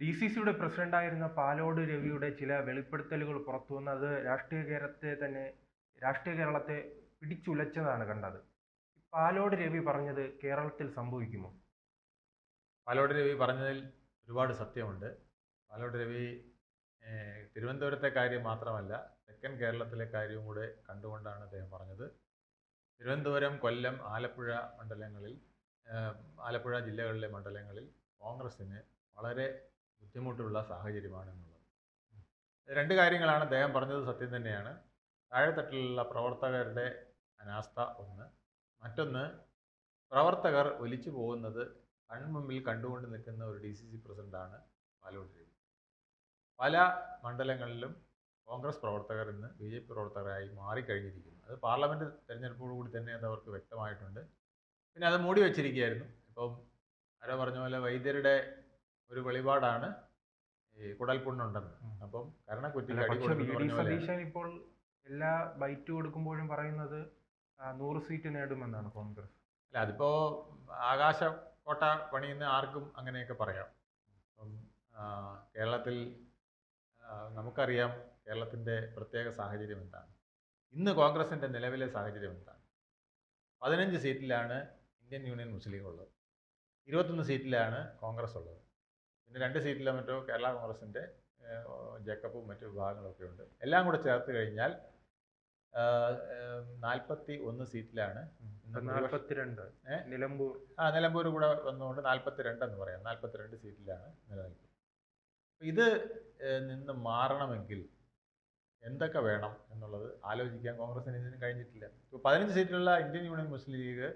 D C സിയുടെ പ്രസിഡന്റായിരുന്ന പാലോട് രവിയുടെ ചില വെളിപ്പെടുത്തലുകൾ പുറത്തു വന്ന് അത് രാഷ്ട്രീയ കേരളത്തെ തന്നെ രാഷ്ട്രീയ കേരളത്തെ പിടിച്ചുലച്ചതാണ് കണ്ടത്. പാലോട് രവി പറഞ്ഞത് കേരളത്തിൽ സംഭവിക്കുമോ? പാലോട് രവി പറഞ്ഞതിൽ ഒരുപാട് സത്യമുണ്ട്. പാലോട് രവി തിരുവനന്തപുരത്തെ കാര്യം മാത്രമല്ല തെക്കൻ കേരളത്തിലെ കാര്യവും കൂടെ കണ്ടുകൊണ്ടാണ് അദ്ദേഹം പറഞ്ഞത്. തിരുവനന്തപുരം കൊല്ലം ആലപ്പുഴ മണ്ഡലങ്ങളിൽ ആലപ്പുഴ ജില്ലകളിലെ മണ്ഡലങ്ങളിൽ കോൺഗ്രസ്സിന് വളരെ ബുദ്ധിമുട്ടുള്ള സാഹചര്യമാണ് എന്നുള്ളത്. രണ്ട് കാര്യങ്ങളാണ് അദ്ദേഹം പറഞ്ഞത് സത്യം തന്നെയാണ്. താഴെത്തട്ടിലുള്ള പ്രവർത്തകരുടെ അനാസ്ഥ ഒന്ന്. മറ്റൊന്ന് പ്രവർത്തകർ ഒലിച്ചു പോകുന്നത് കൺമുമ്പിൽ കണ്ടുകൊണ്ട് നിൽക്കുന്ന ഒരു ഡി സി സി പ്രസിഡന്റാണ് പാലോട് രവി പല മണ്ഡലങ്ങളിലും കോൺഗ്രസ് പ്രവർത്തകർ ഇന്ന് ബി ജെ പി പ്രവർത്തകരായി മാറിക്കഴിഞ്ഞിരിക്കുന്നു. അത് പാർലമെന്റ് തെരഞ്ഞെടുപ്പോടുകൂടി തന്നെ അത് അവർക്ക് വ്യക്തമായിട്ടുണ്ട്. പിന്നെ അത് മൂടി വച്ചിരിക്കുകയായിരുന്നു. ഇപ്പം ആരോ പറഞ്ഞ പോലെ വൈദ്യരുടെ ഒരു വെളിപാടാണ് ഈ കുടൽപുണ്ണുണ്ടെന്ന് അപ്പം സതീശൻ ഇപ്പോൾ എല്ലാ ബൈറ്റ് കൊടുക്കുമ്പോഴും പറയുന്നത് നൂറ് സീറ്റ് നേടുമെന്നാണ് കോൺഗ്രസ്. അല്ല അതിപ്പോ ആകാശ കോട്ട പണിയുന്ന ആർക്കും അങ്ങനെയൊക്കെ പറയാം. അപ്പം കേരളത്തിൽ നമുക്കറിയാം കേരളത്തിന്റെ പ്രത്യേക സാഹചര്യം എന്താണ്. ഇന്ന് കോൺഗ്രസിന്റെ നിലവിലെ സാഹചര്യം എന്താണ്? പതിനഞ്ച് സീറ്റിലാണ് ഇന്ത്യൻ യൂണിയൻ മുസ്ലിം ഉള്ളത്. ഇരുപത്തൊന്ന് സീറ്റിലാണ് കോൺഗ്രസ് ഉള്ളത്. പിന്നെ രണ്ട് സീറ്റിലോ മറ്റോ കേരള കോൺഗ്രസിന്റെ ജേക്കബും മറ്റു വിഭാഗങ്ങളൊക്കെ ഉണ്ട്. എല്ലാം കൂടെ ചേർത്ത് കഴിഞ്ഞാൽ നാൽപ്പത്തി ഒന്ന് സീറ്റിലാണ്. നാൽപ്പത്തിരണ്ട് നിലമ്പൂർ. ആ നിലമ്പൂർ കൂടെ വന്നുകൊണ്ട് നാൽപ്പത്തിരണ്ട് എന്ന് പറയാം. നാൽപ്പത്തിരണ്ട് സീറ്റിലാണ് നിലനിൽക്കുന്നത്. ഇത് നിന്ന് മാറണമെങ്കിൽ എന്തൊക്കെ വേണം എന്നുള്ളത് ആലോചിക്കാൻ കോൺഗ്രസിന് ഇതിന് കഴിഞ്ഞിട്ടില്ല. ഇപ്പോൾ പതിനഞ്ച് സീറ്റിലുള്ള ഇന്ത്യൻ യൂണിയൻ മുസ്ലിം ലീഗ്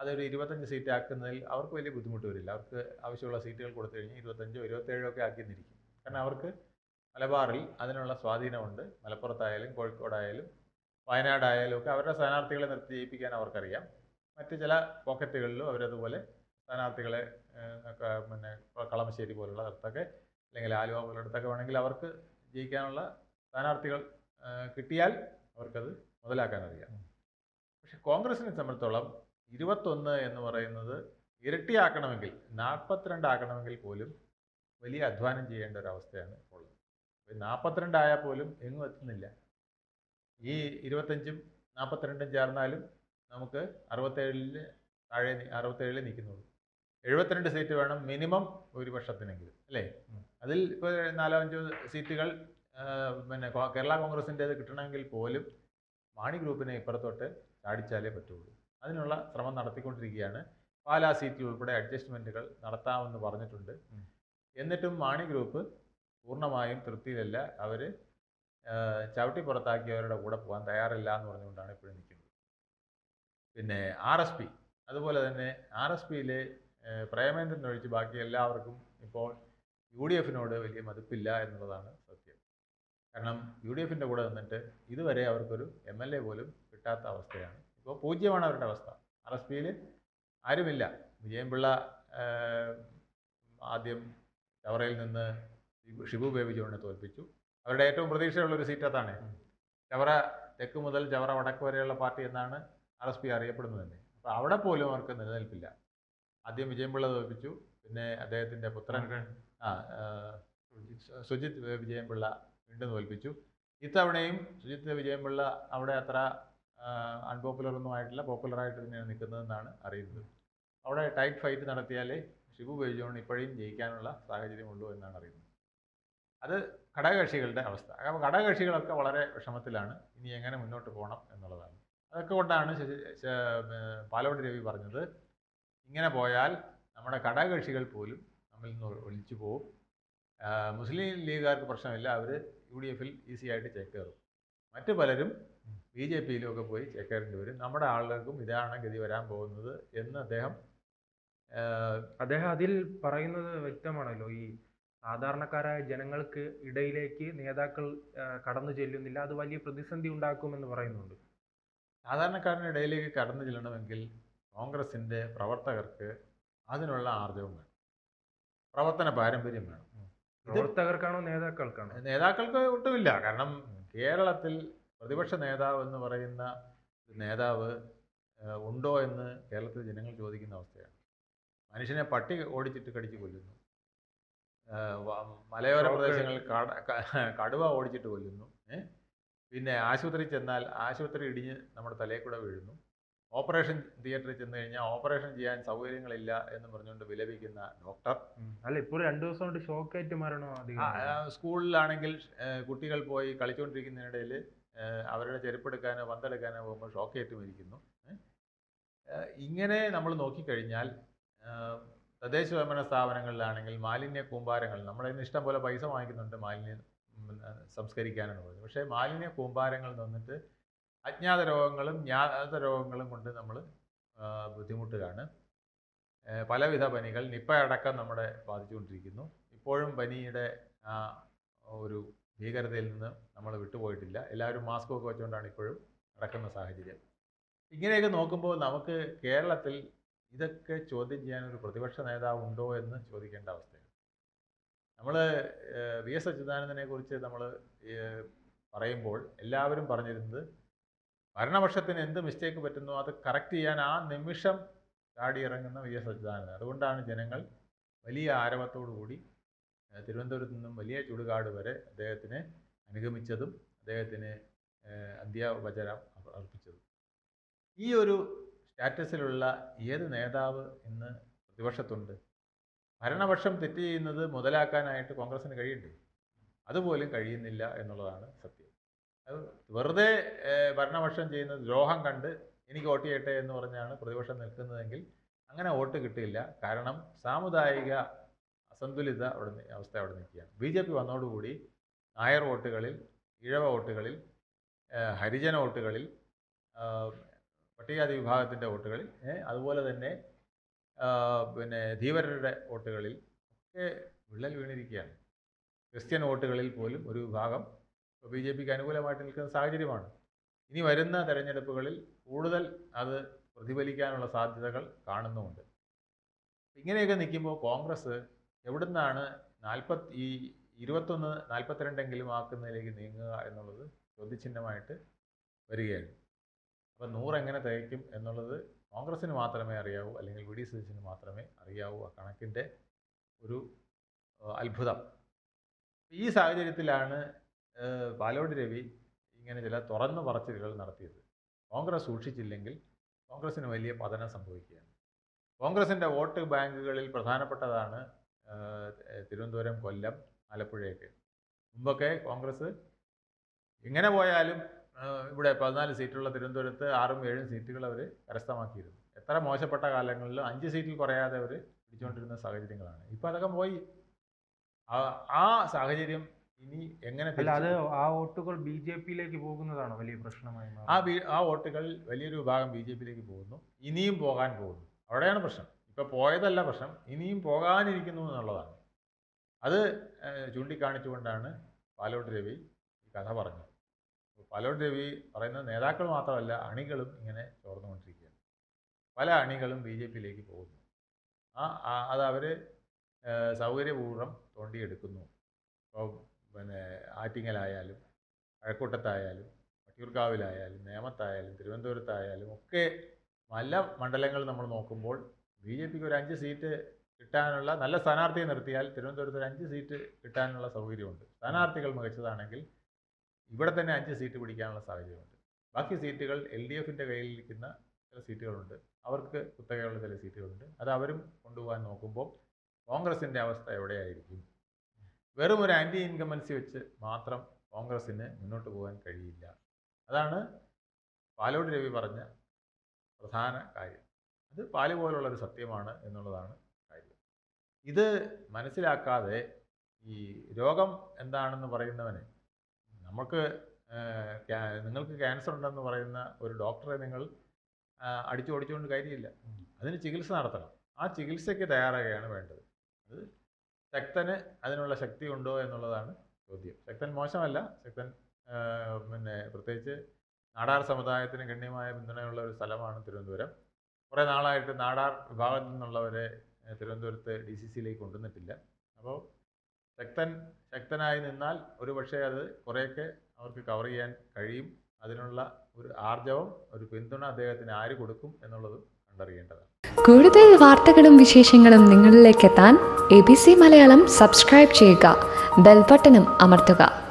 അതൊരു ഇരുപത്തഞ്ച് സീറ്റ് ആക്കുന്നതിൽ അവർക്ക് വലിയ ബുദ്ധിമുട്ട് വരില്ല. അവർക്ക് ആവശ്യമുള്ള സീറ്റുകൾ കൊടുത്തു കഴിഞ്ഞാൽ ഇരുപത്തഞ്ചോ ഇരുപത്തേഴോ ഒക്കെ ആക്കിയെന്നിരിക്കും കാരണം അവർക്ക് മലബാറിൽ അതിനുള്ള സ്വാധീനമുണ്ട്. മലപ്പുറത്തായാലും കോഴിക്കോടായാലും വയനാടായാലും ഒക്കെ അവരുടെ സ്ഥാനാർത്ഥികളെ നിർത്തി ജയിപ്പിക്കാൻ അവർക്കറിയാം. മറ്റ് ചില പോക്കറ്റുകളിലും അവരതുപോലെ സ്ഥാനാർത്ഥികളെ പിന്നെ കളമശ്ശേരി പോലുള്ള അടുത്തൊക്കെ അല്ലെങ്കിൽ ആലുവ പോലുള്ള അടുത്തൊക്കെ വേണമെങ്കിൽ അവർക്ക് ജയിക്കാനുള്ള സ്ഥാനാർത്ഥികൾ കിട്ടിയാൽ അവർക്കത് മുതലാക്കാൻ അറിയാം. പക്ഷെ കോൺഗ്രസിനെ സംബന്ധിച്ചോളം ഇരുപത്തൊന്ന് എന്ന് പറയുന്നത് ഇരട്ടിയാക്കണമെങ്കിൽ നാൽപ്പത്തിരണ്ട് ആക്കണമെങ്കിൽ പോലും വലിയ അധ്വാനം ചെയ്യേണ്ട ഒരു അവസ്ഥയാണ് ഉള്ളത്. നാൽപ്പത്തിരണ്ടായാൽ പോലും എങ്ങും എത്തുന്നില്ല. ഈ ഇരുപത്തഞ്ചും നാൽപ്പത്തിരണ്ടും ചേർന്നാലും നമുക്ക് അറുപത്തേഴിൽ താഴെ അറുപത്തേഴിൽ നിൽക്കുന്നുള്ളൂ. എഴുപത്തിരണ്ട് സീറ്റ് വേണം മിനിമം ഒരു വർഷത്തിനെങ്കിലും അല്ലേ? അതിൽ ഇപ്പോൾ നാലോ അഞ്ചോ സീറ്റുകൾ പിന്നെ കേരള കോൺഗ്രസിന്റെ കിട്ടണമെങ്കിൽ പോലും മാണി ഗ്രൂപ്പിനെ ഇപ്പുറത്തോട്ട് ചാടിച്ചാലേ പറ്റുള്ളൂ. അതിനുള്ള ശ്രമം നടത്തിക്കൊണ്ടിരിക്കുകയാണ്. പാലാ സീറ്റിൽ ഉൾപ്പെടെ അഡ്ജസ്റ്റ്മെന്റുകൾ നടത്താമെന്ന് പറഞ്ഞിട്ടുണ്ട്. എന്നിട്ടും മാണി ഗ്രൂപ്പ് പൂർണമായും തൃപ്തിയിലല്ല. അവർ ചവിട്ടി പുറത്താക്കിയവരുടെ കൂടെ പോകാൻ തയ്യാറില്ല എന്ന് പറഞ്ഞുകൊണ്ടാണ് ഇപ്പോഴും നിൽക്കുന്നത്. പിന്നെ ആർ എസ് പി അതുപോലെ തന്നെ ആർ എസ് പിയിലെ പ്രേമേന്ദ്രൻ ഒഴിച്ച് ബാക്കി എല്ലാവർക്കും ഇപ്പോൾ യു ഡി എഫിനോട് വലിയ മതിപ്പില്ല എന്നുള്ളതാണ് സത്യം. കാരണം യു ഡി എഫിന്റെ കൂടെ നിന്നിട്ട് ഇതുവരെ അവർക്കൊരു എം എൽ എ പോലും കിട്ടാത്ത അവസ്ഥയാണ്. ഇപ്പോൾ പൂജ്യമാണ് അവരുടെ അവസ്ഥ. ആർ എസ് പിയിൽ ആരുമില്ല. വിജയൻപിള്ള ആദ്യം ചവറയിൽ നിന്ന് ഷിബു- ബേബി ജോണിനെ തോൽപ്പിച്ചു. അവരുടെ ഏറ്റവും പ്രതീക്ഷയുള്ള ഒരു സീറ്റ് അതാണ്. ചവറ തെക്ക് മുതൽ ചവറ വടക്ക് വരെയുള്ള പാർട്ടി എന്നാണ് ആർ എസ് പി അറിയപ്പെടുന്നത് തന്നെ. അപ്പോൾ അവിടെ പോലും അവർക്ക് നിലനിൽപ്പില്ല. ആദ്യം വിജയൻപിള്ള തോൽപ്പിച്ചു. പിന്നെ അദ്ദേഹത്തിന്റെ പുത്രൻ ആ സുജിത് വിജയൻപിള്ള വീണ്ടും തോൽപ്പിച്ചു. ഇത്തവണയും സുജിത് വിജയൻപിള്ള അവിടെ അത്ര അൺപോപ്പുലർ ഒന്നും ആയിട്ടില്ല പോപ്പുലർ ആയിട്ട് തന്നെയാണ് നിൽക്കുന്നതെന്നാണ് അറിയുന്നത്. അവിടെ ടൈറ്റ് ഫൈറ്റ് നടത്തിയാലേ ഷിബു ബൈജോൺ ഇപ്പോഴും ജയിക്കാനുള്ള സാഹചര്യമുള്ളൂ എന്നാണ് അറിയുന്നത്. അത് ഘടകകക്ഷികളുടെ അവസ്ഥ. അപ്പോൾ ഘടകകക്ഷികളൊക്കെ വളരെ വിഷമത്തിലാണ്. ഇനി എങ്ങനെ മുന്നോട്ട് പോകണം എന്നുള്ളതാണ്. അതൊക്കെ കൊണ്ടാണ് പാലോട് രവി പറഞ്ഞത് ഇങ്ങനെ പോയാൽ നമ്മുടെ ഘടകകക്ഷികൾ പോലും നമ്മിൽ നിന്ന് ഒളിച്ചു പോകും മുസ്ലിം ലീഗുകാർക്ക് പ്രശ്നമില്ല. അവർ യു ഡി എഫിൽ ഈസിയായിട്ട് ചേക്കേറും മറ്റു പലരും ബി ജെ പിയിലുമൊക്കെ പോയി ചേക്കേറേണ്ടി വരും. നമ്മുടെ ആളുകൾക്കും ഇതാണ് ഗതി വരാൻ പോകുന്നത് എന്ന് അദ്ദേഹം അദ്ദേഹം അതിൽ പറയുന്നത് വ്യക്തമാണല്ലോ. ഈ സാധാരണക്കാരായ ജനങ്ങൾക്ക് ഇടയിലേക്ക് നേതാക്കൾ കടന്നു ചെല്ലുന്നില്ല. അത് വലിയ പ്രതിസന്ധി ഉണ്ടാക്കുമെന്ന് പറയുന്നുണ്ട്. സാധാരണക്കാരന്റെ ഇടയിലേക്ക് കടന്നു ചെല്ലണമെങ്കിൽ കോൺഗ്രസിന്റെ പ്രവർത്തകർക്ക് അതിനുള്ള ആർജവം വേണം. പ്രവർത്തന പാരമ്പര്യം വേണം. പ്രവർത്തകർക്കാണോ നേതാക്കൾക്കാണോ? നേതാക്കൾക്ക് ഒട്ടുമില്ല. കാരണം കേരളത്തിൽ പ്രതിപക്ഷ നേതാവ് എന്ന് പറയുന്ന നേതാവ് ഉണ്ടോ എന്ന് കേരളത്തിലെ ജനങ്ങൾ ചോദിക്കുന്ന അവസ്ഥയാണ്. മനുഷ്യനെ പട്ടി ഓടിച്ചിട്ട് കടിച്ച് കൊല്ലുന്നു. മലയോര പ്രദേശങ്ങളിൽ കട കടുവ ഓടിച്ചിട്ട് കൊല്ലുന്നു. പിന്നെ ആശുപത്രി ചെന്നാൽ ആശുപത്രി ഇടിഞ്ഞ് നമ്മുടെ തലയിൽ കൂടെ വീഴുന്നു. ഓപ്പറേഷൻ തിയേറ്ററിൽ ചെന്ന് കഴിഞ്ഞാൽ ഓപ്പറേഷൻ ചെയ്യാൻ സൗകര്യങ്ങളില്ല എന്ന് പറഞ്ഞുകൊണ്ട് വിലപിക്കുന്ന ഡോക്ടർ. അല്ല ഇപ്പോൾ രണ്ടു ദിവസം കൊണ്ട് ഷോക്കേറ്റ് മരണോ സ്കൂളിലാണെങ്കിൽ കുട്ടികൾ പോയി കളിച്ചുകൊണ്ടിരിക്കുന്നതിനിടയിൽ അവരുടെ ചെരുപ്പെടുക്കാനോ പന്തെടുക്കാനോ പോകുമ്പോൾ ഷോക്കേറ്റ് മരിക്കുന്നു ഇങ്ങനെ നമ്മൾ നോക്കിക്കഴിഞ്ഞാൽ തദ്ദേശ സ്വയംഭരണ സ്ഥാപനങ്ങളിലാണെങ്കിൽ മാലിന്യ കൂമ്പാരങ്ങൾ നമ്മളതിന് ഇഷ്ടം പോലെ പൈസ വാങ്ങിക്കുന്നുണ്ട് മാലിന്യം സംസ്കരിക്കാനെന്ന് പറയുന്നത് പക്ഷേ മാലിന്യ കൂമ്പാരങ്ങൾ നിന്നിട്ട് അജ്ഞാത രോഗങ്ങളും ജ്ഞാത രോഗങ്ങളും കൊണ്ട് നമ്മൾ ബുദ്ധിമുട്ടുകയാണ് പലവിധ പനികൾ നിപ്പ അടക്കം ബാധിച്ചുകൊണ്ടിരിക്കുന്നു. ഇപ്പോഴും പനിയുടെ ഒരു ഭീകരതയിൽ നിന്ന് നമ്മൾ വിട്ടുപോയിട്ടില്ല. എല്ലാവരും മാസ്ക് ഒക്കെ വെച്ചുകൊണ്ടാണ് ഇപ്പോഴും നടക്കുന്ന സാഹചര്യം. ഇങ്ങനെയൊക്കെ നോക്കുമ്പോൾ നമുക്ക് കേരളത്തിൽ ഇതൊക്കെ ചോദ്യം ചെയ്യാൻ ഒരു പ്രതിപക്ഷ നേതാവ് ഉണ്ടോ എന്ന് ചോദിക്കേണ്ട അവസ്ഥയാണ്. നമ്മൾ വി എസ് അച്യുതാനന്ദനെ കുറിച്ച് നമ്മൾ പറയുമ്പോൾ എല്ലാവരും പറഞ്ഞിരുന്നത് ഭരണപക്ഷത്തിന് എന്ത് മിസ്റ്റേക്ക് പറ്റുന്നു അത് കറക്റ്റ് ചെയ്യാൻ ആ നിമിഷം ചാടിയിറങ്ങുന്ന വി എസ് അച്യുതാനന്ദൻ. അതുകൊണ്ടാണ് ജനങ്ങൾ വലിയ ആരവത്തോടു കൂടി തിരുവനന്തപുരത്ത് നിന്നും വലിയ ചുടുകാട് വരെ അദ്ദേഹത്തിനെ അനുഗമിച്ചതും അദ്ദേഹത്തിന് അന്ത്യോപചാരം അർപ്പിച്ചതും. ഈ ഒരു സ്റ്റാറ്റസിലുള്ള ഏത് നേതാവ് ഇന്ന് പ്രതിപക്ഷത്തുണ്ട്? ഭരണപക്ഷം തെറ്റ് ചെയ്യുന്നത് മുതലാക്കാനായിട്ട് കോൺഗ്രസിന് കഴിയണ്ടേ? അതുപോലും കഴിയുന്നില്ല എന്നുള്ളതാണ് സത്യം. അത് വെറുതെ ഭരണപക്ഷം ചെയ്യുന്ന ദ്രോഹം കണ്ട് എനിക്ക് വോട്ട് ചെയ്യട്ടെ എന്ന് പറഞ്ഞാണ് പ്രതിപക്ഷം നിൽക്കുന്നതെങ്കിൽ അങ്ങനെ വോട്ട് കിട്ടില്ല. കാരണം സാമുദായിക അസന്തുലിത അവിടെ അവസ്ഥ അവിടെ നിൽക്കുകയാണ്. ബി ജെ പി വന്നതോടുകൂടി നായർ വോട്ടുകളിൽ ഇഴവ വോട്ടുകളിൽ ഹരിജന വോട്ടുകളിൽ പട്ടികജാതി വിഭാഗത്തിന്റെ വോട്ടുകളിൽ അതുപോലെ തന്നെ പിന്നെ ധീവരരുടെ വോട്ടുകളിൽ ഒക്കെ വിള്ളൽ വീണിരിക്കുകയാണ്. ക്രിസ്ത്യൻ വോട്ടുകളിൽ പോലും ഒരു വിഭാഗം ബി ജെ പിക്ക് അനുകൂലമായിട്ട് നിൽക്കുന്ന സാഹചര്യമാണ്. ഇനി വരുന്ന തെരഞ്ഞെടുപ്പുകളിൽ കൂടുതൽ അത് പ്രതിഫലിക്കാനുള്ള സാധ്യതകൾ കാണുന്നുമുണ്ട്. ഇങ്ങനെയൊക്കെ നിൽക്കുമ്പോൾ കോൺഗ്രസ് എവിടുന്നാണ് നാൽപ്പത്തി ഈ ഇരുപത്തൊന്ന് നാൽപ്പത്തിരണ്ടെങ്കിലും ആക്കുന്നതിലേക്ക് നീങ്ങുക എന്നുള്ളത് ചോദ്യചിഹ്നമായിട്ട് വരികയാണ്. അപ്പം നൂറ് എങ്ങനെ തികയ്ക്കും എന്നുള്ളത് കോൺഗ്രസ്സിന് മാത്രമേ അറിയാവൂ അല്ലെങ്കിൽ വി ഡി സതീശന് മാത്രമേ അറിയാവൂ ആ കണക്കിന്റെ ഒരു അത്ഭുതം. ഈ സാഹചര്യത്തിലാണ് പാലോട് രവി ഇങ്ങനെ ചില തുറന്നു പറച്ചിലുകൾ നടത്തിയത്. കോൺഗ്രസ് സൂക്ഷിച്ചില്ലെങ്കിൽ കോൺഗ്രസ്സിന് വലിയ പതനം സംഭവിക്കുകയാണ്. കോൺഗ്രസിന്റെ വോട്ട് ബാങ്കുകളിൽ പ്രധാനപ്പെട്ടതാണ് തിരുവനന്തപുരം കൊല്ലം ആലപ്പുഴയൊക്കെ. മുമ്പൊക്കെ കോൺഗ്രസ് എങ്ങനെ പോയാലും ഇവിടെ പതിനാല് സീറ്റുള്ള തിരുവനന്തപുരത്ത് ആറും ഏഴും സീറ്റുകൾ അവർ കരസ്ഥമാക്കിയിരുന്നു. എത്ര മോശപ്പെട്ട കാലങ്ങളിലും അഞ്ച് സീറ്റിൽ കുറയാതെ അവർ പിടിച്ചുകൊണ്ടിരുന്ന സാഹചര്യങ്ങളാണ്. ഇപ്പോൾ അതൊക്കെ പോയി. ആ- ആ സാഹചര്യം ഇനി എങ്ങനെ അല്ല അത് ആ വോട്ടുകൾ ബി ജെ പിയിലേക്ക് പോകുന്നതാണോ വലിയ പ്രശ്നമായി ആ ആ വോട്ടുകൾ വലിയൊരു വിഭാഗം ബി ജെ പിയിലേക്ക് പോകുന്നു. ഇനിയും പോകാൻ പോകുന്നു. അവിടെയാണ് പ്രശ്നം. ഇപ്പൊ പോയതല്ല പ്രശ്നം. ഇനിയും പോകാനിരിക്കുന്നു എന്നുള്ളതാണ്. അത് ചൂണ്ടിക്കാണിച്ചുകൊണ്ടാണ് പാലോട്ട് രവി ഈ കഥ പറഞ്ഞത്. പാലോട് രവി പറയുന്ന നേതാക്കൾ മാത്രമല്ല അണികളും ഇങ്ങനെ ചോർന്നുകൊണ്ടിരിക്കുകയാണ്. പല അണികളും ബി ജെ പിയിലേക്ക് പോകുന്നു. ആ- അത് അവർ സൗകര്യപൂർവം തോണ്ടിയെടുക്കുന്നു. ഇപ്പോൾ പിന്നെ ആറ്റിങ്ങലായാലും അഴക്കൂട്ടത്തായാലും വട്ടിയൂർക്കാവിലായാലും നേമത്തായാലും തിരുവനന്തപുരത്തായാലും ഒക്കെ പല മണ്ഡലങ്ങൾ നമ്മൾ നോക്കുമ്പോൾ ബി ജെ പിക്ക് ഒരു അഞ്ച് സീറ്റ് കിട്ടാനുള്ള നല്ല സ്ഥാനാർത്ഥിയെ നിർത്തിയാൽ തിരുവനന്തപുരത്ത് ഒരു അഞ്ച് സീറ്റ് കിട്ടാനുള്ള സൗകര്യമുണ്ട്. സ്ഥാനാർത്ഥികൾ മികച്ചതാണെങ്കിൽ ഇവിടെ തന്നെ അഞ്ച് സീറ്റ് പിടിക്കാനുള്ള സാഹചര്യമുണ്ട്. ബാക്കി സീറ്റുകൾ എൽ ഡി എഫിന്റെ കയ്യിലിരിക്കുന്ന ചില സീറ്റുകളുണ്ട്. അവർക്ക് കുത്തകയുള്ള ചില സീറ്റുകളുണ്ട്. അത് അവരും കൊണ്ടുപോകാൻ നോക്കുമ്പോൾ കോൺഗ്രസിന്റെ അവസ്ഥ എവിടെയായിരിക്കും? വെറും ഒരു ആന്റി ഇൻകമൻസി വെച്ച് മാത്രം കോൺഗ്രസ്സിന് മുന്നോട്ട് പോകാൻ കഴിയില്ല. അതാണ് പാലോട് രവി പറഞ്ഞ പ്രധാന കാര്യം. അത് പാൽ പോലുള്ള ഒരു സത്യമാണ് എന്നുള്ളതാണ് കാര്യം. ഇത് മനസ്സിലാക്കാതെ ഈ രോഗം എന്താണെന്ന് പറയുന്നവന് നമുക്ക് നിങ്ങൾക്ക് ക്യാൻസർ ഉണ്ടെന്ന് പറയുന്ന ഒരു ഡോക്ടറെ നിങ്ങൾ അടിച്ചു ഓടിച്ചുകൊണ്ട് കാര്യമില്ല. അതിന് ചികിത്സ നടത്തണം. ആ ചികിത്സയ്ക്ക് തയ്യാറാകുകയാണ് വേണ്ടത്. അത് ശക്തന് അതിനുള്ള ശക്തി ഉണ്ടോ എന്നുള്ളതാണ് ചോദ്യം. ശക്തൻ മോശമല്ല. ശക്തൻ പിന്നെ പ്രത്യേകിച്ച് നാടാർ സമുദായത്തിന് ഗണ്യമായ പിന്തുണയുള്ള ഒരു സ്ഥലമാണ് തിരുവനന്തപുരം. കുറേ നാളായിട്ട് നാടാർ വിഭാഗത്തിൽ നിന്നുള്ളവരെ തിരുവനന്തപുരത്ത് ഡി സി സിയിലേക്ക് കൊണ്ടുവന്നിട്ടില്ല. അപ്പോൾ ശക്തൻ ശക്തനായി നിന്നാൽ ഒരു പക്ഷേ അത് കുറേയൊക്കെ അവർക്ക് കവർ ചെയ്യാൻ കഴിയും. അതിനുള്ള ഒരു ആർജവം ഒരു പിന്തുണ അദ്ദേഹത്തിന് ആര് കൊടുക്കും എന്നുള്ളതും കണ്ടറിയേണ്ടതാണ്. കൂടുതൽ വാർത്തകളും വിശേഷങ്ങളും നിങ്ങളിലേക്ക് എത്താൻ A B C Malayalam subscribe ചെയ്യുക. ബെൽബട്ടനും അമർത്തുക.